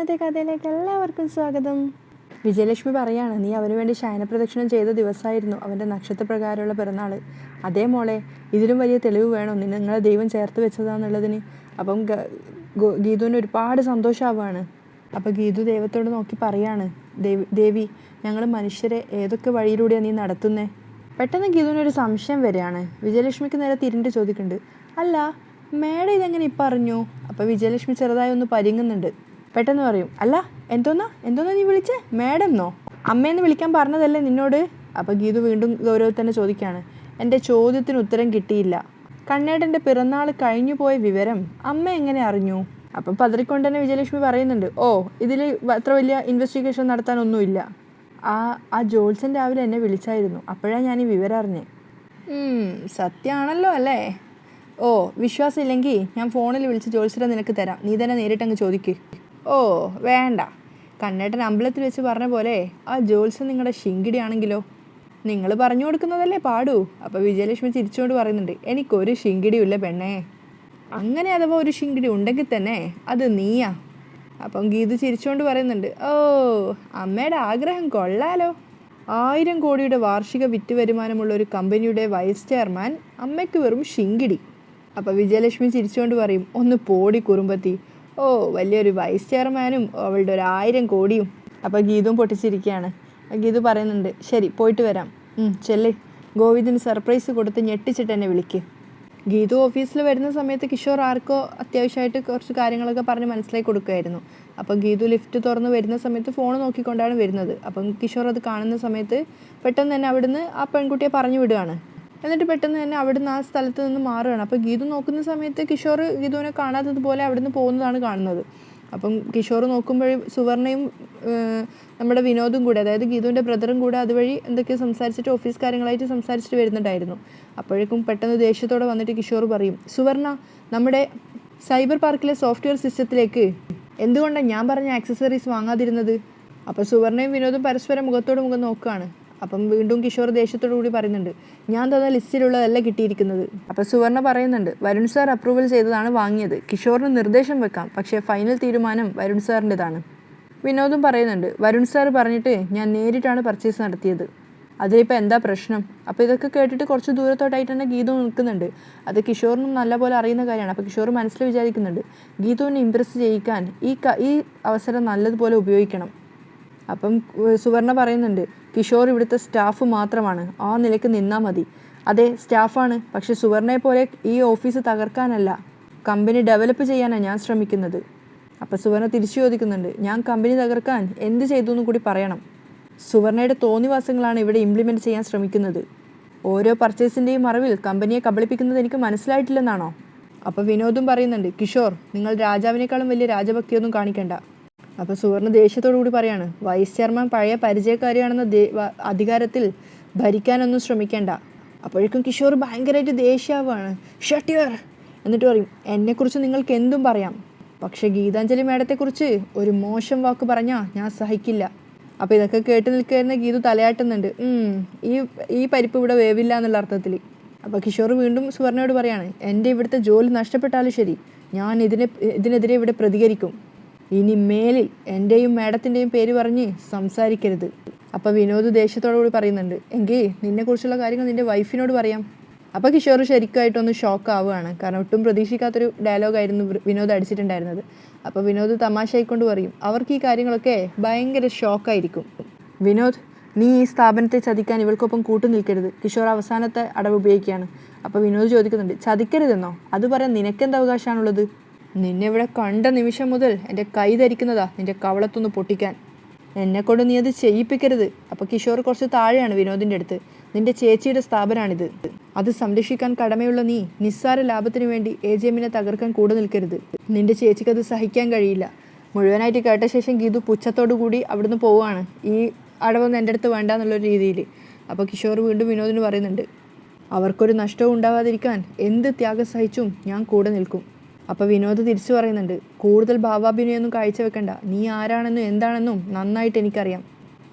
ഇന്നത്തെ കഥയിലേക്ക് എല്ലാവർക്കും സ്വാഗതം. വിജയലക്ഷ്മി പറയാണ് നീ അവന് വേണ്ടി ശയനപ്രദക്ഷിണം ചെയ്ത ദിവസമായിരുന്നു അവന്റെ നക്ഷത്രപ്രകാരമുള്ള പിറന്നാൾ അതേ മോളെ ഇതിലും വലിയ തെളിവ് വേണം? നിങ്ങളെ ദൈവം ചേർത്ത് വെച്ചതാന്നുള്ളതിന്. അപ്പം ഗീതുവിന് ഒരുപാട് സന്തോഷമാവുകയാണ് അപ്പോൾ ഗീതു ദൈവത്തോട് നോക്കി പറയാണ് ദേവി ദേവി ഞങ്ങൾ മനുഷ്യരെ ഏതൊക്കെ വഴിയിലൂടെയാണ് നീ നടത്തുന്നേ? പെട്ടെന്ന് ഗീതുവിനൊരു സംശയം വരികയാണ്. വിജയലക്ഷ്മിക്ക് നേരെ തിരിഞ്ഞിട്ട് ചോദിക്കുന്നുണ്ട് അല്ല മേഡം ഇതെങ്ങനെ ഇപ്പം അറിഞ്ഞു അപ്പോൾ വിജയലക്ഷ്മി ചെറുതായി ഒന്ന് പരിങ്ങുന്നുണ്ട്. പെട്ടെന്ന് പറയും അല്ല എന്തോന്നാ? എന്തോന്നാ നീ വിളിച്ചേ? മേഡംന്നോ അമ്മയെന്ന് വിളിക്കാൻ പറഞ്ഞതല്ലേ നിന്നോട്? അപ്പോൾ ഗീതു വീണ്ടും ഗൗരവത്തന്നെ തന്നെ ചോദിക്കുകയാണ് എന്റെ ചോദ്യത്തിന് ഉത്തരം കിട്ടിയില്ല. കണ്ണേട്ടന്റെ പിറന്നാൾ കഴിഞ്ഞു പോയ വിവരം അമ്മ എങ്ങനെ അറിഞ്ഞു? അപ്പം പതറിക്കൊണ്ട് തന്നെ വിജയലക്ഷ്മി പറയുന്നുണ്ട് ഓ ഇതിൽ അത്ര വലിയ ഇൻവെസ്റ്റിഗേഷൻ നടത്താനൊന്നുമില്ല ആ ആ ജോൾസൻ രാവിലെ എന്നെ വിളിച്ചായിരുന്നു. അപ്പോഴാണ് ഞാൻ ഈ വിവരം അറിഞ്ഞത് സത്യമാണല്ലോ അല്ലേ? ഓ വിശ്വാസമില്ലെങ്കിൽ ഞാൻ ഫോണിൽ വിളിച്ച് ജോത്സ്യരെ നിനക്ക് തരാം. നീ തന്നെ നേരിട്ടങ്ങ് ചോദിക്ക്. ഓ വേണ്ട. കണ്ണേട്ടൻ അമ്പലത്തിൽ വെച്ച് പറഞ്ഞ പോലെ ആ ജോത്സ്യം നിങ്ങളുടെ ശിങ്കിടിയാണെങ്കിലോ? നിങ്ങൾ പറഞ്ഞു കൊടുക്കുന്നതല്ലേ പാടൂ. അപ്പോൾ വിജയലക്ഷ്മി ചിരിച്ചുകൊണ്ട് പറയുന്നുണ്ട് എനിക്കൊരു ശിങ്കിടിയുമില്ല പെണ്ണേ. അങ്ങനെ അഥവാ ഒരു ശിങ്കിടി ഉണ്ടെങ്കിൽ തന്നെ അത് നീയാ. അപ്പം ഗീതു ചിരിച്ചുകൊണ്ട് പറയുന്നുണ്ട് ഓ അമ്മയുടെ ആഗ്രഹം കൊള്ളാലോ. ആയിരം കോടിയുടെ വാർഷിക വിറ്റ് വരുമാനമുള്ള ഒരു കമ്പനിയുടെ വൈസ് ചെയർമാൻ അമ്മയ്ക്ക് വെറും ശിങ്കിടി. അപ്പോൾ വിജയലക്ഷ്മി ചിരിച്ചുകൊണ്ട് പറയും ഒന്ന് പോടി കുറുമ്പത്തി ഓ വലിയൊരു വൈസ് ചെയർമാനും അവളുടെ ഒരു ആയിരം കോടിയും. അപ്പോൾ ഗീതും പൊട്ടിച്ചിരിക്കുകയാണ്. ഗീതു പറയുന്നുണ്ട് ശരി പോയിട്ട് വരാം. ചെല്ലേ. ഗോവിന്ദിന് സർപ്രൈസ് കൊടുത്ത് ഞെട്ടിച്ചിട്ട് എന്നെ വിളിക്ക്. ഗീതു ഓഫീസിൽ വരുന്ന സമയത്ത് കിഷോർ ആർക്കോ അത്യാവശ്യമായിട്ട് കുറച്ച് കാര്യങ്ങളൊക്കെ പറഞ്ഞ് മനസ്സിലാക്കി കൊടുക്കുമായിരുന്നു അപ്പം ഗീതു ലിഫ്റ്റ് തുറന്ന് വരുന്ന സമയത്ത് ഫോൺ നോക്കിക്കൊണ്ടാണ് വരുന്നത്. അപ്പം കിഷോർ അത് കാണുന്ന സമയത്ത് പെട്ടെന്ന് തന്നെ അവിടുന്ന് ആ പെൺകുട്ടിയെ പറഞ്ഞു വിടുകയാണ് എന്നിട്ട് പെട്ടെന്ന് തന്നെ അവിടുന്ന് ആ സ്ഥലത്ത് നിന്ന് മാറുകയാണ്. അപ്പോൾ ഗീതു നോക്കുന്ന സമയത്ത് കിഷോർ ഗീതുവിനെ കാണാത്തതുപോലെ അവിടുന്ന് പോകുന്നതാണ് കാണുന്നത്. അപ്പം കിഷോർ നോക്കുമ്പോഴും സുവർണയും നമ്മുടെ വിനോദും കൂടെ അതായത് ഗീതുവിന്റെ ബ്രദറും കൂടെ അതുവഴി എന്തൊക്കെയോ സംസാരിച്ചിട്ട് ഓഫീസ് കാര്യങ്ങളായിട്ട് സംസാരിച്ചിട്ട് വരുന്നുണ്ടായിരുന്നു. അപ്പോഴേക്കും പെട്ടെന്ന് ദേഷ്യത്തോടെ വന്നിട്ട് കിഷോർ പറയും സുവർണ നമ്മുടെ സൈബർ പാർക്കിലെ സോഫ്റ്റ്വെയർ സിസ്റ്റത്തിലേക്ക് എന്തുകൊണ്ടാണ് ഞാൻ പറഞ്ഞ ആക്സസറീസ് വാങ്ങാതിരുന്നത്? അപ്പോൾ സുവർണയും വിനോദും പരസ്പരം മുഖത്തോട് മുഖം നോക്കുകയാണ്. അപ്പം വീണ്ടും കിഷോർ ദേഷ്യത്തോടു കൂടി പറയുന്നുണ്ട് ഞാൻ തന്ന ലിസ്റ്റിലുള്ളതല്ല കിട്ടിയിരിക്കുന്നത്. അപ്പോൾ സുവർണ പറയുന്നുണ്ട് വരുൺ സാർ അപ്രൂവൽ ചെയ്തതാണ് വാങ്ങിയത്. കിഷോറിന് നിർദ്ദേശം വെക്കാം പക്ഷേ ഫൈനൽ തീരുമാനം വരുൺ സാറിന്റെതാണ്. വിനോദും പറയുന്നുണ്ട് വരുൺ സാർ പറഞ്ഞിട്ട് ഞാൻ നേരിട്ടാണ് പർച്ചേസ് നടത്തിയത്. അതിലിപ്പോൾ എന്താ പ്രശ്നം? അപ്പോൾ ഇതൊക്കെ കേട്ടിട്ട് കുറച്ച് ദൂരത്തോട്ടായിട്ട് തന്നെ ഗീതു നിൽക്കുന്നുണ്ട്. അത് കിഷോറിനും നല്ലപോലെ അറിയുന്ന കാര്യമാണ്. അപ്പോൾ കിഷോർ മനസ്സിൽ വിചാരിക്കുന്നുണ്ട് ഗീതുവിനെ ഇമ്പ്രസ് ചെയ്യിക്കാൻ ഈ ഈ അവസരം നല്ലതുപോലെ ഉപയോഗിക്കണം. അപ്പം സുവർണ പറയുന്നുണ്ട് കിഷോർ ഇവിടുത്തെ സ്റ്റാഫ് മാത്രമാണ്. ആ നിലയ്ക്ക് നിന്നാൽ മതി. അതെ സ്റ്റാഫാണ് പക്ഷെ സുവർണയെ പോലെ ഈ ഓഫീസ് തകർക്കാനല്ല. കമ്പനി ഡെവലപ്പ് ചെയ്യാനാണ് ഞാൻ ശ്രമിക്കുന്നത്. അപ്പോൾ സുവർണ തിരിച്ചു ചോദിക്കുന്നുണ്ട് ഞാൻ കമ്പനി തകർക്കാൻ എന്ത് ചെയ്തു എന്ന് കൂടി പറയണം. സുവർണയുടെ തോന്നിവാസങ്ങളാണ് ഇവിടെ ഇംപ്ലിമെന്റ് ചെയ്യാൻ ശ്രമിക്കുന്നത്. ഓരോ പർച്ചേസിന്റെയും മറവിൽ കമ്പനിയെ കബളിപ്പിക്കുന്നത് എനിക്ക് മനസ്സിലായിട്ടില്ലെന്നാണോ? അപ്പോൾ വിനോദും പറയുന്നുണ്ട് കിഷോർ നിങ്ങൾ രാജാവിനേക്കാളും വലിയ രാജഭക്തിയൊന്നും കാണിക്കണ്ട. അപ്പോൾ സുവർണ ദേഷ്യത്തോടു കൂടി പറയാണ് വൈസ് ചെയർമാൻ പഴയ പരിചയക്കാരിയാണെന്ന അധികാരത്തിൽ ഭരിക്കാനൊന്നും ശ്രമിക്കേണ്ട. അപ്പോഴേക്കും കിഷോർ ഭയങ്കരമായിട്ട് ദേഷ്യാവാണ് ഷട്ടിയർ എന്നിട്ട് പറയും എന്നെക്കുറിച്ച് നിങ്ങൾക്ക് എന്തും പറയാം. പക്ഷേ ഗീതാഞ്ജലി മേഡത്തെക്കുറിച്ച് ഒരു മോശം വാക്ക് പറഞ്ഞാൽ ഞാൻ സഹിക്കില്ല. അപ്പോൾ ഇതൊക്കെ കേട്ട് നിൽക്കുന്ന ഗീതു തലയാട്ടുന്നുണ്ട്. "ഉം, ഈ ഈ പരിപ്പ് ഇവിടെ വേവില്ല എന്നുള്ള അർത്ഥത്തിൽ അപ്പോൾ കിഷോർ വീണ്ടും സുവർണയോട് പറയാണ് എന്റെ ഇവിടുത്തെ ജോലി നഷ്ടപ്പെട്ടാലും ശരി. ഞാൻ ഇതിനെ ഇതിനെതിരെ ഇവിടെ പ്രതികരിക്കും. ഇനി മേലിൽ എന്റെയും മേഡത്തിന്റെയും പേര് പറഞ്ഞ് സംസാരിക്കരുത്. അപ്പോൾ വിനോദ് ദേഷ്യത്തോടു കൂടി പറയുന്നുണ്ട് എങ്കിൽ നിന്നെക്കുറിച്ചുള്ള കാര്യങ്ങൾ നിന്റെ വൈഫിനോട് പറയാം. അപ്പോൾ കിഷോർ ശരിക്കുമായിട്ടൊന്ന് ഷോക്ക് ആവുകയാണ്. കാരണം ഒട്ടും പ്രതീക്ഷിക്കാത്തൊരു ഡയലോഗായിരുന്നു വിനോദ് അടിച്ചിട്ടുണ്ടായിരുന്നത്. അപ്പോൾ വിനോദ് തമാശയായിക്കൊണ്ട് പറയും അവർക്ക് ഈ കാര്യങ്ങളൊക്കെ ഭയങ്കര ഷോക്കായിരിക്കും വിനോദ് നീ ഈ സ്ഥാപനത്തെ ചതിക്കാൻ ഇവൾക്കൊപ്പം കൂട്ടു നിൽക്കരുത്. കിഷോർ അവസാനത്തെ അടവ് ഉപയോഗിക്കുകയാണ്. അപ്പോൾ വിനോദ് ചോദിക്കുന്നുണ്ട് ചതിക്കരുതെന്നോ? അത് പറയാൻ നിനക്കെന്ത് അവകാശമാണുള്ളത്? നിന്നെ ഇവിടെ കണ്ട നിമിഷം മുതൽ എന്റെ കൈ ധരിക്കുന്നതാ നിന്റെ കവളത്തൊന്ന് പൊട്ടിക്കാൻ. എന്നെ കൊണ്ട് നീ അത് ചെയ്യിപ്പിക്കരുത്. അപ്പോൾ കിഷോർ കുറച്ച് താഴെയാണ് വിനോദിന്റെ അടുത്ത്. നിന്റെ ചേച്ചിയുടെ സ്ഥാപനമാണിത് അത് സംരക്ഷിക്കാൻ കടമയുള്ള നീ നിസ്സാര ലാഭത്തിനു വേണ്ടി എ ജി എമ്മിനെ തകർക്കാൻ കൂടെ നിൽക്കരുത്. നിന്റെ ചേച്ചിക്ക് അത് സഹിക്കാൻ കഴിയില്ല. മുഴുവനായിട്ട് കേട്ട ശേഷം ഗീതു പുച്ഛത്തോടു കൂടി അവിടുന്ന് പോവുകയാണ്. ഈ അടവൊന്നും എന്റെ അടുത്ത് വേണ്ട എന്നുള്ളൊരു രീതിയിൽ. അപ്പോൾ കിഷോർ വീണ്ടും വിനോദിന് പറയുന്നുണ്ട് അവർക്കൊരു നഷ്ടവും ഉണ്ടാവാതിരിക്കാൻ എന്ത് ത്യാഗം സഹിച്ചും ഞാൻ കൂടെ നിൽക്കും. അപ്പോൾ വിനോദ് തിരിച്ചു പറയുന്നുണ്ട് കൂടുതൽ ഭാവാഭിനയൊന്നും കാഴ്ചവെക്കണ്ട. നീ ആരാണെന്നും എന്താണെന്നും നന്നായിട്ട് എനിക്കറിയാം.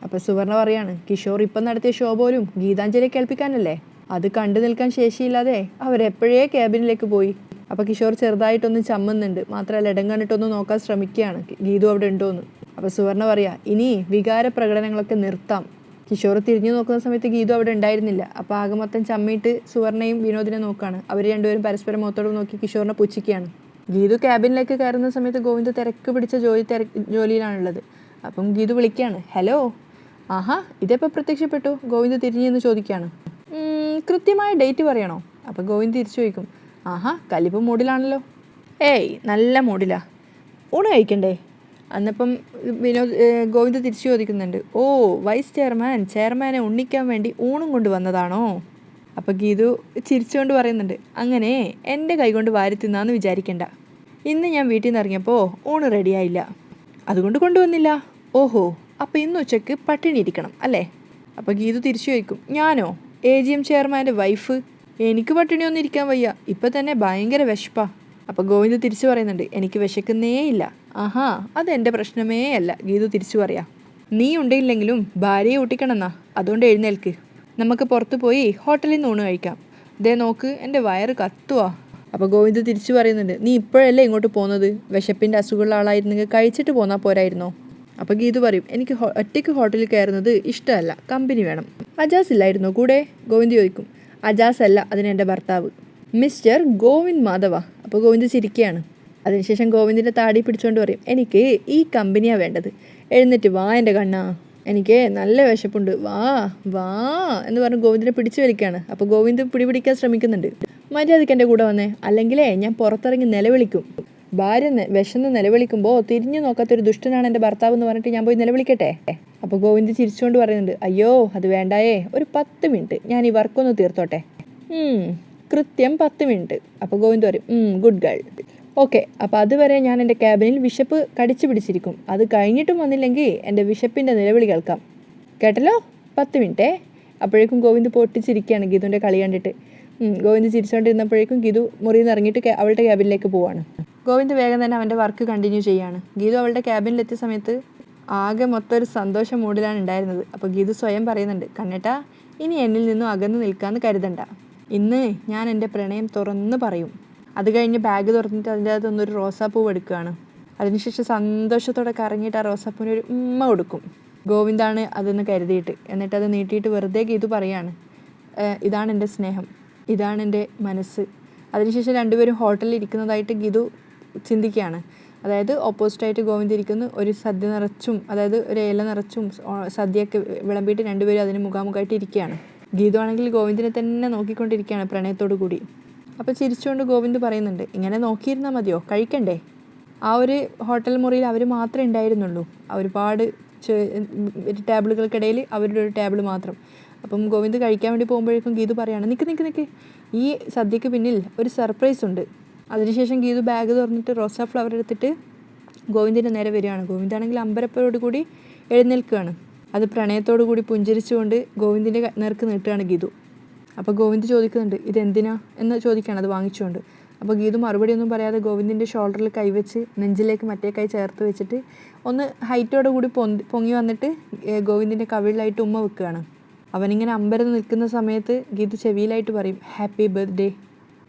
അപ്പോൾ സുവർണ പറയാണ് കിഷോർ ഇപ്പം നടത്തിയ ഷോ പോലും ഗീതാഞ്ജലി കേൾപ്പിക്കാനല്ലേ? അത് കണ്ടു നിൽക്കാൻ ശേഷിയില്ലാതെ അവരെപ്പോഴേ ക്യാബിനിലേക്ക് പോയി? അപ്പോൾ കിഷോർ ചെറുതായിട്ടൊന്ന് ചമ്മുന്നുണ്ട് മാത്രമല്ല ഇടം കണ്ടിട്ടൊന്ന് നോക്കാൻ ശ്രമിക്കുകയാണ് ഗീതു അവിടെ ഉണ്ടോ എന്ന് അപ്പോൾ സുവർണ പറയാ ഇനി വികാര പ്രകടനങ്ങളൊക്കെ നിർത്താം. കിഷോർ തിരിഞ്ഞു നോക്കുന്ന സമയത്ത് ഗീതു അവിടെ ഉണ്ടായിരുന്നില്ല. അപ്പോൾ ആകെ മൊത്തം ചമ്മിയിട്ട് സുവർണയും വിനോദിനെ നോക്കുകയാണ് അവർ രണ്ടുപേരും പരസ്പരം മുഖത്തോട് നോക്കി കിഷോറിനെ പുച്ഛിക്കുകയാണ്. ഗീതു ക്യാബിനിലേക്ക് കയറുന്ന സമയത്ത് ഗോവിന്ദ് തിരക്ക് പിടിച്ച ജോലി തിരക്ക് ജോലിയിലാണുള്ളത്. അപ്പം ഗീതു വിളിക്കുകയാണ് ഹലോ ആഹാ ഇതെപ്പോൾ പ്രത്യക്ഷപ്പെട്ടു? ഗോവിന്ദ് തിരിഞ്ഞു എന്ന് ചോദിക്കുകയാണ് കൃത്യമായ ഡേറ്റ് പറയണോ? അപ്പോൾ ഗോവിന്ദ് തിരിച്ചു ചോദിക്കും ആഹാ കലിപ്പ് മൂഡിലാണല്ലോ. ഏയ് നല്ല മൂടിലാ ഊണ് കഴിക്കണ്ടേ? അന്നപ്പം വിനോദ് ഗോവിന്ദ് തിരിച്ചു ചോദിക്കുന്നുണ്ട് ഓ വൈസ് ചെയർമാൻ ചെയർമാനെ ഉണ്ണിക്കാൻ വേണ്ടി ഊണും കൊണ്ട് വന്നതാണോ അപ്പോൾ ഗീതു ചിരിച്ചുകൊണ്ട് പറയുന്നുണ്ട് അങ്ങനെ എന്റെ കൈകൊണ്ട് വാരി തിന്നാന്ന് വിചാരിക്കണ്ട. ഇന്ന് ഞാൻ വീട്ടിൽ നിന്ന് ഇറങ്ങിയപ്പോൾ ഊണ് റെഡിയായില്ല അതുകൊണ്ട് കൊണ്ടുവന്നില്ല. ഓഹോ അപ്പോൾ ഇന്ന് ഉച്ചയ്ക്ക് പട്ടിണി ഇരിക്കണം അല്ലേ? അപ്പോൾ ഗീതു തിരിച്ചു ചോദിക്കും ഞാനോ? എ ജി എം ചെയർമാന്റെ വൈഫ് എനിക്ക് പട്ടിണിയൊന്നും ഇരിക്കാൻ വയ്യ. ഇപ്പം തന്നെ ഭയങ്കര വിശപ്പാ. അപ്പോൾ ഗോവിന്ദ് തിരിച്ചു പറയുന്നുണ്ട് എനിക്ക് വിശക്കുന്നേ ഇല്ല. ആഹാ അത് അതെന്റെ പ്രശ്നമേ അല്ല ഗീതു തിരിച്ചു പറയാം. നീ ഉണ്ടെങ്കിലെങ്കിലും ഭാര്യയെ ഊട്ടിക്കണമെന്നാ? അതുകൊണ്ട് എഴുന്നേൽക്ക്. നമുക്ക് പുറത്ത് പോയി ഹോട്ടലിൽ നിന്ന് ഊണ് കഴിക്കാം. ദേ നോക്ക് എന്റെ വയറ് കത്തുവാ. അപ്പോൾ ഗോവിന്ദ് തിരിച്ചു പറയുന്നുണ്ട് നീ ഇപ്പോഴല്ലേ ഇങ്ങോട്ട് പോകുന്നത് വിശപ്പിന്റെ അസുഖമുള്ള ആളായിരുന്നെങ്കിൽ കഴിച്ചിട്ട് പോന്നാൽ പോരായിരുന്നോ? അപ്പോൾ ഗീതു പറയും എനിക്ക് ഒറ്റയ്ക്ക് ഹോട്ടലിൽ കയറുന്നത് ഇഷ്ടമല്ല കമ്പനി വേണം. അജാസ് ഇല്ലായിരുന്നോ കൂടെ? ഗോവിന്ദ് ചോദിക്കും. അജാസ് അല്ല അതിന് എന്റെ ഭർത്താവ്. മിസ്റ്റർ ഗോവിന്ദ് മാധവ. അപ്പോൾ ഗോവിന്ദ് ചിരിക്കുകയാണ്. അതിനുശേഷം ഗോവിന്ദിന്റെ താടി പിടിച്ചുകൊണ്ട് പറയും എനിക്ക് ഈ കമ്പനിയാണ് വേണ്ടത്. എഴുന്നേറ്റ് വാ എന്റെ കണ്ണാ. എനിക്ക് നല്ല വിശപ്പുണ്ട്. വാ വാ എന്ന് പറഞ്ഞ് ഗോവിന്ദനെ പിടിച്ചു വലിക്കുകയാണ് അപ്പോൾ ഗോവിന്ദ് പിടിപിടിക്കാൻ ശ്രമിക്കുന്നുണ്ട്. മര്യാദയ്ക്ക് എന്റെ കൂടെ വന്നേ. അല്ലെങ്കിലേ ഞാൻ പുറത്തിറങ്ങി നിലവിളിക്കും. ഭാര്യ വിശന്ന് നിലവിളിക്കുമ്പോൾ തിരിഞ്ഞു നോക്കാത്തൊരു ദുഷ്ടനാണ് എന്റെ ഭർത്താവ് എന്ന് പറഞ്ഞിട്ട് ഞാൻ പോയി നിലവിളിക്കട്ടെ? അപ്പോൾ ഗോവിന്ദ് ചിരിച്ചുകൊണ്ട് പറയുന്നുണ്ട് അയ്യോ അത് വേണ്ടായേ. ഒരു പത്ത് മിനിറ്റ്. ഞാൻ ഈ വർക്കൊന്ന് തീർത്തോട്ടെ. കൃത്യം പത്ത് മിനിറ്റ്. അപ്പോൾ ഗോവിന്ദ് പറയും ഗുഡ് ഗേൾ ഓക്കെ അപ്പോൾ അതുവരെ ഞാൻ എന്റെ ക്യാബിനിൽ വിശപ്പ് കടിച്ചു പിടിച്ചിരിക്കും. അത് കഴിഞ്ഞിട്ടും വന്നില്ലെങ്കിൽ എന്റെ വിശപ്പിന്റെ നിലവിളി കേൾക്കാം. കേട്ടല്ലോ? പത്ത് മിനിറ്റേ. അപ്പോഴേക്കും ഗോവിന്ദ് പൊട്ടിച്ചിരിക്കുകയാണ് ഗീതുവിന്റെ കളി കണ്ടിട്ട്. ഗോവിന്ദ് ചിരിച്ചുകൊണ്ടിരുന്നപ്പോഴേക്കും ഗീതു മുറിയിൽ നിന്ന് ഇറങ്ങിയിട്ട് അവളുടെ ക്യാബിനിലേക്ക് പോവാണ്. ഗോവിന്ദ് വേഗം തന്നെ അവന്റെ വർക്ക് കണ്ടിന്യൂ ചെയ്യാണ് ഗീതു അവളുടെ ക്യാബിനിലെത്തിയ സമയത്ത് ആകെ മൊത്തം ഒരു സന്തോഷ മൂഡിലാണ് ഉണ്ടായിരുന്നത്. അപ്പോൾ ഗീതു സ്വയം പറയുന്നുണ്ട് കണ്ണേട്ടാ ഇനി എന്നിൽ നിന്നും അകന്നു നിൽക്കാമെന്ന് കരുതണ്ട. ഇന്ന് ഞാൻ എന്റെ പ്രണയം തുറന്ന് പറയും. അത് കഴിഞ്ഞ് ബാഗ് തുറന്നിട്ട് അതിന്റെ അകത്തുനിന്നൊരു റോസാപ്പൂവ് എടുക്കുകയാണ്. അതിനുശേഷം സന്തോഷത്തോടെ കറങ്ങിയിട്ട് ആ റോസാപ്പൂവിന് ഒരു ഉമ്മ കൊടുക്കും. ഗോവിന്ദാണ് അതെന്ന് കരുതിയിട്ട്. എന്നിട്ട് അത് നീട്ടിയിട്ട് വെറുതെ ഗീതു പറയാണ് "ഏഹ്, ഇതാണ് എന്റെ സ്നേഹം. ഇതാണ് എന്റെ മനസ്സ്. അതിനുശേഷം രണ്ടുപേരും ഹോട്ടലിൽ ഇരിക്കുന്നതായിട്ട് ഗീതു ചിന്തിക്കുകയാണ്. അതായത് ഓപ്പോസിറ്റായിട്ട് ഗോവിന്ദ് ഇരിക്കുന്നു ഒരു സദ്യ നിറച്ചും അതായത് ഒരു ഇല നിറച്ചും സദ്യയൊക്കെ വിളമ്പിയിട്ട് രണ്ടുപേരും അതിന് മുഖാമുഖമായിട്ട് ഇരിക്കുകയാണ്. ഗീതു ആണെങ്കിൽ ഗോവിന്ദിനെ തന്നെ നോക്കിക്കൊണ്ടിരിക്കുകയാണ് പ്രണയത്തോടു കൂടി. അപ്പോൾ ചിരിച്ചുകൊണ്ട് ഗോവിന്ദ് പറയുന്നുണ്ട് ഇങ്ങനെ നോക്കിയിരുന്നാൽ മതിയോ? കഴിക്കണ്ടേ? ആ ഒരു ഹോട്ടൽ മുറിയിൽ അവർ മാത്രമേ ഉണ്ടായിരുന്നുള്ളൂ. ഒരുപാട് ടേബിളുകൾക്കിടയിൽ അവരുടെ ഒരു ടേബിൾ മാത്രം. അപ്പം ഗോവിന്ദ് കഴിക്കാൻ വേണ്ടി പോകുമ്പോഴേക്കും ഗീതു പറയുകയാണ് നിൽക്ക് നിൽക്ക് നിൽക്ക് ഈ സദ്യക്ക് പിന്നിൽ ഒരു സർപ്രൈസ് ഉണ്ട്. അതിനുശേഷം ഗീതു ബാഗ് തുറന്നിട്ട് റോസാ ഫ്ലവർ എടുത്തിട്ട് ഗോവിന്ദിന്റെ നേരെ വരികയാണ്. ഗോവിന്ദാണെങ്കിൽ അമ്പരപ്പോട് കൂടി എഴുന്നേൽക്കുകയാണ്. അത് പ്രണയത്തോടു കൂടി പുഞ്ചിരിച്ചുകൊണ്ട് ഗോവിന്ദിന്റെ നേർക്ക് നീട്ടുകയാണ് ഗീതു. അപ്പോൾ ഗോവിന്ദ് ചോദിക്കുന്നുണ്ട് ഇതെന്തിനാ? എന്ന് ചോദിക്കുകയാണ് അത് വാങ്ങിച്ചുകൊണ്ട്. അപ്പോൾ ഗീതു മറുപടി ഒന്നും പറയാതെ ഗോവിന്ദിന്റെ ഷോൾഡറിൽ കൈവച്ച് നെഞ്ചിലേക്ക് മറ്റേ കൈ ചേർത്ത് വെച്ചിട്ട് ഒന്ന് ഹൈറ്റോടെ കൂടി പൊന്തി പൊങ്ങി വന്നിട്ട് ഗോവിന്ദിന്റെ കവിളിലായിട്ട് ഉമ്മ വെക്കുകയാണ്. അവനിങ്ങനെ അമ്പരന്ന് നിൽക്കുന്ന സമയത്ത് ഗീതു ചെവിയിലായിട്ട് പറയും ഹാപ്പി ബർത്ത്ഡേ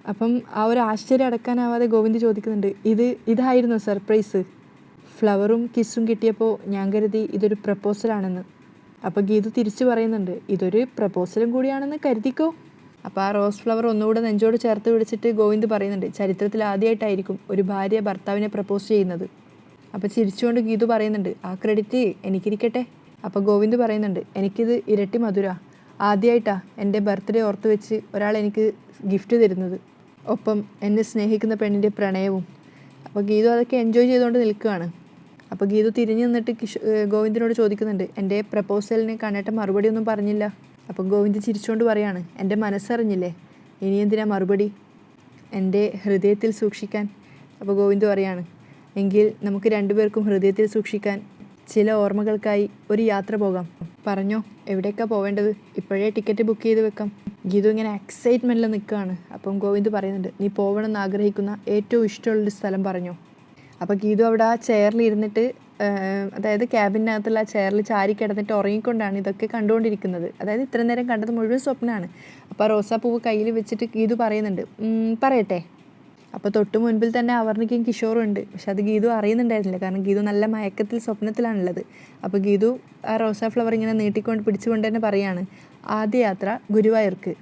അപ്പം ആ ഒരു ആശ്ചര്യം അടക്കാനാവാതെ ഗോവിന്ദ് ചോദിക്കുന്നുണ്ട് ഇത് ഇതായിരുന്നു സർപ്രൈസ് ഫ്ലവറും കിസ്സും കിട്ടിയപ്പോൾ ഞാൻ കരുതി ഇതൊരു പ്രപ്പോസലാണെന്ന് അപ്പോൾ ഗീതു തിരിച്ചു പറയുന്നുണ്ട് ഇതൊരു പ്രപ്പോസലും കൂടിയാണെന്ന് കരുതിക്കോ? അപ്പോൾ ആ റോസ് ഫ്ലവർ ഒന്നുകൂടെ നെഞ്ചോട് ചേർത്ത് പിടിച്ചിട്ട് ഗോവിന്ദ് പറയുന്നുണ്ട് ചരിത്രത്തിൽ ആദ്യമായിട്ടായിരിക്കും ഒരു ഭാര്യ ഭർത്താവിനെ പ്രപ്പോസ് ചെയ്യുന്നത്. അപ്പോൾ ചിരിച്ചുകൊണ്ട് ഗീതു പറയുന്നുണ്ട് ആ ക്രെഡിറ്റ് എനിക്കിരിക്കട്ടെ? അപ്പോൾ ഗോവിന്ദ് പറയുന്നുണ്ട് എനിക്കിത് ഇരട്ടി മധുര. ആദ്യമായിട്ടാ എന്റെ ബർത്ത്ഡേ ഓർത്ത് വെച്ച് ഒരാൾ എനിക്ക് ഗിഫ്റ്റ് തരുന്നത്. ഒപ്പം എന്നെ സ്നേഹിക്കുന്ന പെണ്ണിന്റെ പ്രണയവും. അപ്പോൾ ഗീതു അതൊക്കെ എൻജോയ് ചെയ്തുകൊണ്ട് നിൽക്കുകയാണ്. അപ്പോൾ ഗീതു തിരിഞ്ഞു നിന്നിട്ട് കിഷ് ഗോവിന്ദിനോട് ചോദിക്കുന്നുണ്ട് എന്റെ പ്രപ്പോസലിനെ കണ്ണേട്ട മറുപടി ഒന്നും പറഞ്ഞില്ല. അപ്പോൾ ഗോവിന്ദ് ചിരിച്ചുകൊണ്ട് പറയാണ് എന്റെ മനസ്സറിഞ്ഞില്ലേ? ഇനി എന്തിനാ മറുപടി? എന്റെ ഹൃദയത്തിൽ സൂക്ഷിക്കാൻ. അപ്പോൾ ഗോവിന്ദ് പറയാണ് എങ്കിൽ നമുക്ക് രണ്ടുപേർക്കും ഹൃദയത്തിൽ സൂക്ഷിക്കാൻ ചില ഓർമ്മകൾക്കായി ഒരു യാത്ര പോകാം. പറഞ്ഞോ എവിടേക്കാണ് പോവേണ്ടത്? ഇപ്പോഴേ ടിക്കറ്റ് ബുക്ക് ചെയ്ത് വെക്കാം. ഗീതു ഇങ്ങനെ എക്സൈറ്റ്മെന്റിൽ നിൽക്കുകയാണ് അപ്പം ഗോവിന്ദ് പറയുന്നുണ്ട് നീ പോകണമെന്ന് ആഗ്രഹിക്കുന്ന ഏറ്റവും ഇഷ്ടമുള്ളൊരു സ്ഥലം പറഞ്ഞോ. അപ്പോൾ ഗീതു അവിടെ ആ ചെയറിൽ ഇരുന്നിട്ട് അതായത് ക്യാബിനകത്തുള്ള ആ ചെയറിൽ ചാരി കിടന്നിട്ട് ഉറങ്ങിക്കൊണ്ടാണ് ഇതൊക്കെ കണ്ടുകൊണ്ടിരിക്കുന്നത്. അതായത് ഇത്ര നേരം കണ്ടത് മുഴുവൻ സ്വപ്നമാണ് അപ്പോൾ ആ റോസാപ്പൂവ് കയ്യിൽ വെച്ചിട്ട് ഗീതു പറയുന്നുണ്ട് പറയട്ടെ. അപ്പോൾ തൊട്ട് മുൻപിൽ തന്നെ അവർണിക്കും കിഷോറും ഉണ്ട്. പക്ഷെ അത് ഗീതു അറിയുന്നുണ്ടായിരുന്നില്ല. കാരണം ഗീതു നല്ല മയക്കത്തിൽ സ്വപ്നത്തിലാണുള്ളത്. അപ്പോൾ ഗീതു ആ റോസാ ഫ്ലവർ ഇങ്ങനെ നീട്ടിക്കൊണ്ട് പിടിച്ചുകൊണ്ട് തന്നെ പറയാണ് ആദ്യ യാത്ര ഗുരുവായൂർക്ക്.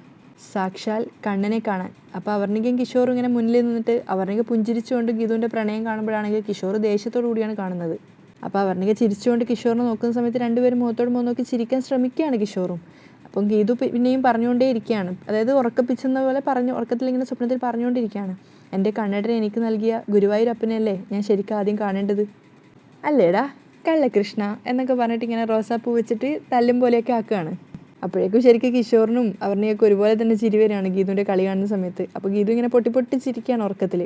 സാക്ഷാൽ കണ്ണനെ കാണാൻ. അപ്പോൾ അവർണിക്കും കിഷോറും ഇങ്ങനെ മുന്നിൽ നിന്നിട്ട് അവർണിക പുഞ്ചിരിച്ചുകൊണ്ട് ഗീതുവിന്റെ പ്രണയം കാണുമ്പോഴാണെങ്കിൽ കിഷോർ ദേഷ്യത്തോടു കൂടിയാണ് കാണുന്നത്. അപ്പോൾ അവർണിക ചിരിച്ചുകൊണ്ട് കിഷോറിനെ നോക്കുന്ന സമയത്ത് രണ്ടുപേരും മുഖത്തോട് മുഖം നോക്കി ചിരിക്കാൻ ശ്രമിക്കുകയാണ് കിഷോറും. അപ്പം ഗീതു പിന്നെയും പറഞ്ഞുകൊണ്ടേ ഇരിക്കുകയാണ് അതായത് ഉറക്കപ്പിച്ചെന്ന പോലെ പറഞ്ഞു ഉറക്കത്തിൽ ഇങ്ങനെ സ്വപ്നത്തിൽ പറഞ്ഞുകൊണ്ടിരിക്കുകയാണ്. എന്റെ കണ്ണടൻ എനിക്ക് നൽകിയ ഗുരുവായൂരപ്പനല്ലേ ഞാൻ ശരിക്കും ആദ്യം കാണേണ്ടത്? അല്ലേടാ കള്ളകൃഷ്ണ എന്നൊക്കെ പറഞ്ഞിട്ട് ഇങ്ങനെ റോസാപ്പൂ വെച്ചിട്ട് തല്ലും പോലെയൊക്കെ ആക്കുകയാണ്. അപ്പോഴേക്കും ശരിക്കും കിഷോറിനും അവരുടെയൊക്കെ ഒരുപോലെ തന്നെ ചിരി വരികയാണ് ഗീതുവിന്റെ കളി കാണുന്ന സമയത്ത്. അപ്പോൾ ഗീതു ഇങ്ങനെ പൊട്ടി പൊട്ടി ചിരിക്കുകയാണ് ഉറക്കത്തിൽ.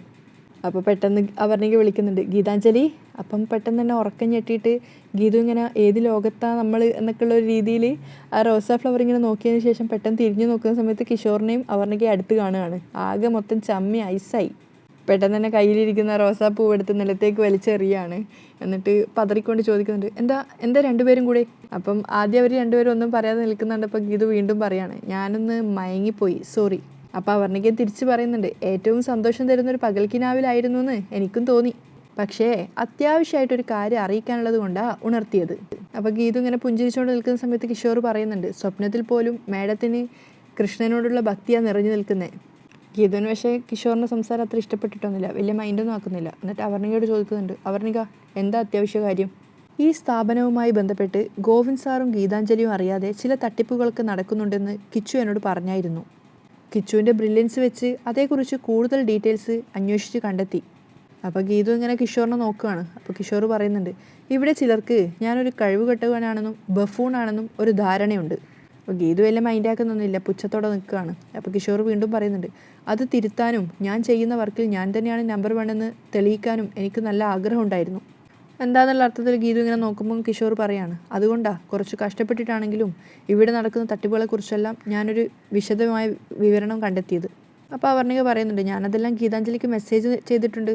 അപ്പോൾ പെട്ടെന്ന് അവരുടെ വിളിക്കുന്നുണ്ട് ഗീതാഞ്ജലി അപ്പം പെട്ടെന്ന് തന്നെ ഉറക്കം ഞെട്ടിയിട്ട് ഗീതു ഇങ്ങനെ ഏത് ലോകത്താണ് നമ്മൾ എന്നൊക്കെയുള്ള ഒരു രീതിയിൽ ആ റോസാ ഫ്ലവർ ഇങ്ങനെ നോക്കിയതിന് ശേഷം പെട്ടെന്ന് തിരിഞ്ഞു നോക്കുന്ന സമയത്ത് കിഷോറിനെയും അവരുടെ അടുത്ത് കാണുകയാണ്. ആകെ മൊത്തം ചമ്മി ഐസായി. പെട്ടെന്ന് തന്നെ കയ്യിലിരിക്കുന്ന റോസാപ്പൂ എടുത്ത് നിലത്തേക്ക് വലിച്ചെറിയാണ്. എന്നിട്ട് പതറിക്കൊണ്ട് ചോദിക്കുന്നുണ്ട് എന്താ എന്താ രണ്ടുപേരും കൂടെ? അപ്പം ആദ്യം അവർ രണ്ടുപേരും ഒന്നും പറയാതെ നിൽക്കുന്നുണ്ട്. അപ്പം ഗീതു വീണ്ടും പറയാണ് ഞാനൊന്ന് മയങ്ങിപ്പോയി സോറി. അപ്പോൾ അവർണിക്ക് തിരിച്ച് പറയുന്നുണ്ട് ഏറ്റവും സന്തോഷം തരുന്നൊരു പകൽക്കിനാവിലായിരുന്നു എന്ന് എനിക്കും തോന്നി. പക്ഷേ അത്യാവശ്യമായിട്ടൊരു കാര്യം അറിയിക്കാനുള്ളത് കൊണ്ടാണ് ഉണർത്തിയത്. അപ്പോൾ ഗീതു ഇങ്ങനെ പുഞ്ചിരിച്ചുകൊണ്ട് നിൽക്കുന്ന സമയത്ത് കിഷോർ പറയുന്നുണ്ട് സ്വപ്നത്തിൽ പോലും മേഡത്തിന് കൃഷ്ണനോടുള്ള ഭക്തിയാണ് നിറഞ്ഞു നിൽക്കുന്നത് ഗീതുവിന് പക്ഷേ കിഷോറിന്റെ സംസാരം അത്ര ഇഷ്ടപ്പെട്ടിട്ടൊന്നുമില്ല. വലിയ മൈൻഡൊന്നും ആക്കുന്നില്ല. എന്നിട്ട് അവർണികയോട് ചോദിക്കുന്നുണ്ട്. അവർണിക എന്താ അത്യാവശ്യ കാര്യം? ഈ സ്ഥാപനവുമായി ബന്ധപ്പെട്ട് ഗോവിന്ദ് സാറും ഗീതാഞ്ജലിയും അറിയാതെ ചില തട്ടിപ്പുകളൊക്കെ നടക്കുന്നുണ്ടെന്ന് കിച്ചു എന്നോട് പറഞ്ഞായിരുന്നു. കിച്ചുവിന്റെ ബ്രില്യൻസ് വെച്ച് അതേക്കുറിച്ച് കൂടുതൽ ഡീറ്റെയിൽസ് അന്വേഷിച്ച് കണ്ടെത്തി. അപ്പോൾ ഗീതു ഇങ്ങനെ കിഷോറിനെ നോക്കുകയാണ് അപ്പോൾ കിഷോർ പറയുന്നുണ്ട് ഇവിടെ ചിലർക്ക് ഞാനൊരു കഴിവ് കെട്ടുവാനാണെന്നും ബഫൂണാണെന്നും ഒരു ധാരണയുണ്ട്. അപ്പോൾ ഗീതു എല്ലാം മൈൻഡാക്കുന്നൊന്നുമില്ല പുച്ഛത്തോടെ നിൽക്കുകയാണ്. അപ്പോൾ കിഷോർ വീണ്ടും പറയുന്നുണ്ട് അത് തിരുത്താനും ഞാൻ ചെയ്യുന്ന വർക്കിൽ ഞാൻ തന്നെയാണ് നമ്പർ വൺ എന്ന് തെളിയിക്കാനും എനിക്ക് നല്ല ആഗ്രഹം ആഗ്രഹമുണ്ടായിരുന്നു എന്താന്നുള്ള അർത്ഥത്തിൽ ഗീതു ഇങ്ങനെ നോക്കുമ്പോൾ കിഷോർ പറയാണ് അതുകൊണ്ടാ കുറച്ച് കഷ്ടപ്പെട്ടിട്ടാണെങ്കിലും ഇവിടെ നടക്കുന്ന തട്ടിപ്പുകളെക്കുറിച്ചെല്ലാം ഞാനൊരു വിശദമായ വിവരണം കണ്ടെത്തിയത്. അപ്പോൾ അവർണിക പറയുന്നുണ്ട് ഞാനതെല്ലാം ഗീതാഞ്ജലിക്ക് മെസ്സേജ് ചെയ്തിട്ടുണ്ട്.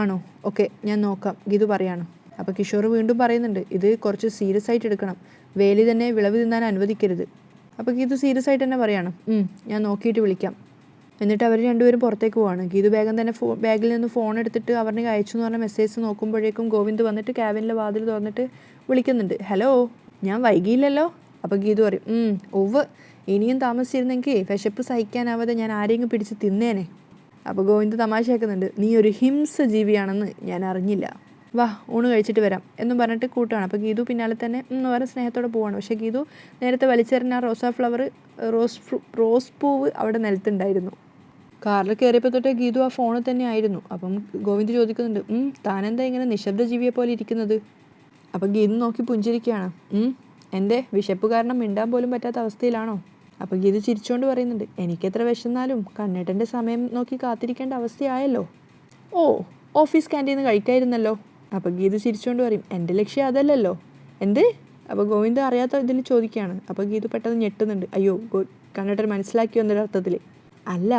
ആണോ? ഓക്കെ ഞാൻ നോക്കാം ഗീതു പറയാണ്. അപ്പോൾ കിഷോർ വീണ്ടും പറയുന്നുണ്ട് ഇത് കുറച്ച് സീരിയസ് ആയിട്ട് എടുക്കണം. വേലി തന്നെ വിളവ് തിന്നാൻ അനുവദിക്കരുത്. അപ്പോൾ ഗീതു സീരിയസ് ആയിട്ട് തന്നെ പറയാണ് ഞാൻ നോക്കിയിട്ട് വിളിക്കാം. എന്നിട്ട് അവർ രണ്ടുപേരും പുറത്തേക്ക് പോവാണ്. ഗീതു വേഗം തന്നെ ഫോ ബാഗിൽ നിന്ന് ഫോൺ എടുത്തിട്ട് അവരുടെ അയച്ചു എന്ന് പറഞ്ഞ മെസ്സേജ് നോക്കുമ്പോഴേക്കും ഗോവിന്ദ് വന്നിട്ട് ക്യാബിനിലെ വാതിൽ തുറന്നിട്ട് വിളിക്കുന്നുണ്ട്. ഹലോ ഞാൻ വൈകിയില്ലല്ലോ? അപ്പോൾ ഗീതു പറയും ഒവ് ഇനിയും താമസിച്ചിരുന്നെങ്കിൽ വിശപ്പ് സഹിക്കാനാവാതെ ഞാൻ ആരെയും പിടിച്ച് തിന്നേനെ. അപ്പോൾ ഗോവിന്ദ് തമാശയാക്കുന്നുണ്ട് നീ ഒരു ഹിംസ ജീവിയാണെന്ന് ഞാൻ അറിഞ്ഞില്ല. വാ ഊണ് കഴിച്ചിട്ട് വരാം എന്നും പറഞ്ഞിട്ട് കൂട്ടുകയാണ് അപ്പോൾ ഗീതു പിന്നാലെ തന്നെ എന്ന് പറഞ്ഞ സ്നേഹത്തോടെ പോവാണ്. പക്ഷേ ഗീതു നേരത്തെ വലിച്ചെറിഞ്ഞ റോസാ ഫ്ലവർ റോസ് റോസ് പൂവ് അവിടെ നിലത്തുണ്ടായിരുന്നു. കാറിൽ കയറിയപ്പോൾ തൊട്ടേ ഗീതു ആ ഫോണിൽ തന്നെ ആയിരുന്നു. അപ്പം ഗോവിന്ദ് ചോദിക്കുന്നുണ്ട് "ഉം, താനെന്താ ഇങ്ങനെ നിശബ്ദ ജീവിയെ പോലെ ഇരിക്കുന്നത്? അപ്പം ഗീതു നോക്കി പുഞ്ചിരിക്കുകയാണ് "ഉം, എന്റെ വിശപ്പ് കാരണം മിണ്ടാൻ പോലും പറ്റാത്ത അവസ്ഥയിലാണോ? അപ്പം ഗീതു ചിരിച്ചുകൊണ്ട് പറയുന്നുണ്ട് എനിക്കെത്ര വിശന്നാലും കണ്ണേട്ടന്റെ സമയം നോക്കി കാത്തിരിക്കേണ്ട അവസ്ഥയായല്ലോ. ഓ ഓഫീസ് ക്യാന്റീന്ന് കഴിക്കായിരുന്നല്ലോ. അപ്പോൾ ഗീതു ചിരിച്ചുകൊണ്ട് പറയും എന്റെ ലക്ഷ്യം അതല്ലല്ലോ. എന്ത്? അപ്പോൾ ഗോവിന്ദ അറിയാത്ത ഇതിൽ ചോദിക്കുകയാണ്. അപ്പോൾ ഗീത പെട്ടെന്ന് ഞെട്ടുന്നുണ്ട്. അയ്യോ മനസ്സിലാക്കി മനസ്സിലാക്കിയോ എന്നൊരർത്ഥത്തിൽ അല്ല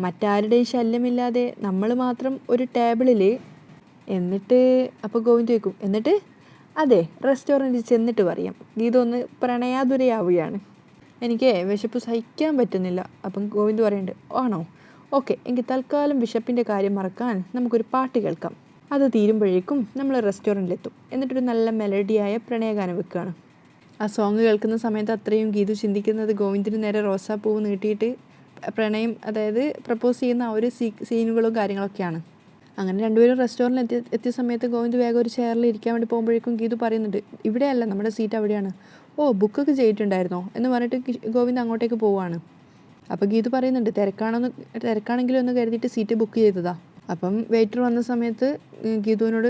മറ്റാരുടെയും ശല്യമില്ലാതെ നമ്മൾ മാത്രം ഒരു ടേബിളിൽ എന്നിട്ട് അപ്പോൾ ഗോവിന്ദ് ചോദിക്കും എന്നിട്ട്? അതെ റെസ്റ്റോറന്റിൽ ചെന്നിട്ട് പറയാം. ഗീത ഒന്ന് പ്രണയാതുരയാവുകയാണ്. എനിക്ക് വിശപ്പ് സഹിക്കാൻ പറ്റുന്നില്ല. അപ്പം ഗോവിന്ദ് പറയുന്നുണ്ട് ആണോ? ഓക്കെ എങ്കിൽ തൽക്കാലം വിശപ്പിന്റെ കാര്യം മറക്കാൻ നമുക്കൊരു പാട്ട് കേൾക്കാം. അത് തീരുമ്പോഴേക്കും നമ്മൾ റെസ്റ്റോറന്റിലെത്തും. എന്നിട്ടൊരു നല്ല മെലഡിയായ പ്രണയഗാനം വെക്കുകയാണ്. ആ സോങ് കേൾക്കുന്ന സമയത്ത് അത്രയും ഗീതു ചിന്തിക്കുന്നത് ഗോവിന്ദിന് നേരെ റോസാപ്പൂവ് നീട്ടിയിട്ട് പ്രണയം അതായത് പ്രപ്പോസ് ചെയ്യുന്ന ആ ഒരു സീ സീനുകളും കാര്യങ്ങളൊക്കെയാണ്. അങ്ങനെ രണ്ടുപേരും റെസ്റ്റോറന്റിൽ എത്തിയ എത്തിയ സമയത്ത് ഗോവിന്ദ് വേഗം ഒരു ചെയറിൽ ഇരിക്കാൻ വേണ്ടി പോകുമ്പോഴേക്കും ഗീതു പറയുന്നുണ്ട് ഇവിടെയല്ല നമ്മുടെ സീറ്റ് അവിടെയാണ്. ഓ ബുക്കൊക്കെ ചെയ്തിട്ടുണ്ടായിരുന്നോ? എന്ന് പറഞ്ഞിട്ട് ഗോവിന്ദ് അങ്ങോട്ടേക്ക് പോവുകയാണ്. അപ്പോൾ ഗീതു പറയുന്നുണ്ട് തിരക്കാണെന്ന് തിരക്കാണെങ്കിലും ഒന്ന് കരുതിയിട്ട് സീറ്റ് ബുക്ക് ചെയ്തതാ. അപ്പം വെയിറ്റർ വന്ന സമയത്ത് ഗീതുവിനോട്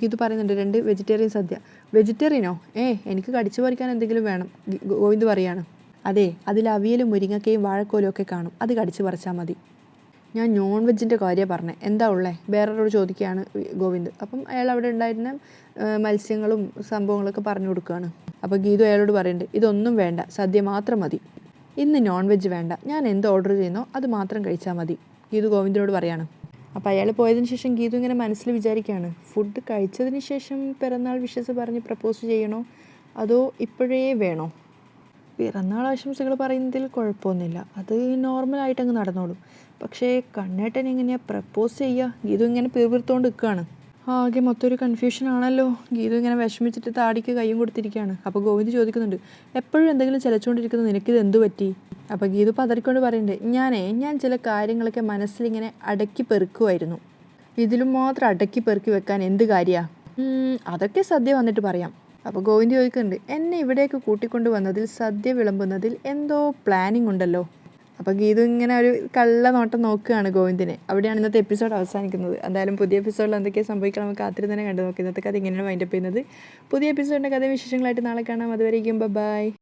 ഗീതു പറയുന്നുണ്ട് രണ്ട് വെജിറ്റേറിയൻ സദ്യ. വെജിറ്റേറിയനോ ഏ എനിക്ക് കടിച്ചു പറിക്കാൻ എന്തെങ്കിലും വേണം ഗോവിന്ദ് പറയാണ്. അതെ അതിൽ അവിയലും മുരിങ്ങക്കയും വാഴക്കോലും ഒക്കെ കാണും. അത് കടിച്ചു പറിച്ചാൽ മതി. ഞാൻ നോൺ വെജിന്റെ കാര്യം പറഞ്ഞത് എന്താ ഉള്ളേ? വേറൊരാളോട് ചോദിക്കുകയാണ് ഗോവിന്ദ്. അപ്പം അയാൾ അവിടെ ഉണ്ടായിരുന്ന മത്സ്യങ്ങളും സംഭവങ്ങളൊക്കെ പറഞ്ഞു കൊടുക്കുകയാണ്. അപ്പോൾ ഗീതു അയാളോട് പറയുന്നുണ്ട് ഇതൊന്നും വേണ്ട സദ്യ മാത്രം മതി. ഇന്ന് നോൺ വെജ് വേണ്ട. ഞാൻ എന്ത് ഓർഡർ ചെയ്യുന്നോ അത് മാത്രം കഴിച്ചാൽ മതി ഗീതു ഗോവിന്ദിനോട് പറയാണ്. അപ്പോൾ അയാൾ പോയതിന് ശേഷം ഗീതു ഇങ്ങനെ മനസ്സിൽ വിചാരിക്കുകയാണ് ഫുഡ് കഴിച്ചതിന് ശേഷം പിറന്നാൾ വിഷസ് പറഞ്ഞ് പ്രപ്പോസ് ചെയ്യണോ? അതോ ഇപ്പോഴേ വേണോ? പിറന്നാൾ ആശംസകൾ പറയുന്നതിൽ കുഴപ്പമൊന്നുമില്ല. അത് നോർമലായിട്ട് അങ്ങ് നടന്നോളും. പക്ഷേ കണ്ണേട്ടൻ എങ്ങനെയാണ് പ്രപ്പോസ് ചെയ്യുക ഗീതു ഇങ്ങനെ പിറുപിറുത്തോണ്ട് നിൽക്കുകയാണ് ആകെ മൊത്തം ഒരു കൺഫ്യൂഷൻ ആണല്ലോ. ഗീതു ഇങ്ങനെ വിഷമിച്ചിട്ട് താടിക്ക് കൈയും കൊടുത്തിരിക്കുകയാണ്. അപ്പോൾ ഗോവിന്ദ് ചോദിക്കുന്നുണ്ട് എപ്പോഴും എന്തെങ്കിലും ചിലച്ചുകൊണ്ടിരിക്കുന്നത് നിനക്കിത് എന്തു പറ്റി? അപ്പോൾ ഗീതു പതറിക്കൊണ്ട് പറയുന്നുണ്ട് ഞാനേ ഞാൻ ചില കാര്യങ്ങളൊക്കെ മനസ്സിലിങ്ങനെ അടക്കി പെറുക്കുമായിരുന്നു ഇതിലും മാത്രം അടക്കി പെറുക്കി വെക്കാൻ എന്ത് കാര്യമാണ് അതൊക്കെ സദ്യ വന്നിട്ട് പറയാം. അപ്പോൾ ഗോവിന്ദ് ചോദിക്കുന്നുണ്ട് എന്നെ ഇവിടേക്ക് കൂട്ടിക്കൊണ്ട് വന്നതിൽ സദ്യ വിളമ്പുന്നതിൽ എന്തോ പ്ലാനിങ് ഉണ്ടല്ലോ? അപ്പോൾ ഗീതു ഇങ്ങനെ ഒരു കള്ള നോട്ടം നോക്കുകയാണ് ഗോവിന്ദിനെ. അവിടെയാണ് ഇന്നത്തെ എപ്പിസോഡ് അവസാനിക്കുന്നത്. എന്തായാലും പുതിയ എപ്പിസോഡിൽ എന്തൊക്കെയാണ് സംഭവിക്കണം നമുക്ക് കാത്തിരി തന്നെ കണ്ടു നോക്കി. ഇന്നത്തെ കഥ ഇങ്ങനെയാണ് വൈൻഡപ്പ് ചെയ്യുന്നത്. പുതിയ എപ്പിസോഡിന്റെ കഥ വിശേഷങ്ങളായിട്ട് നാളെ കാണാം. അതുവരെയും ബൈ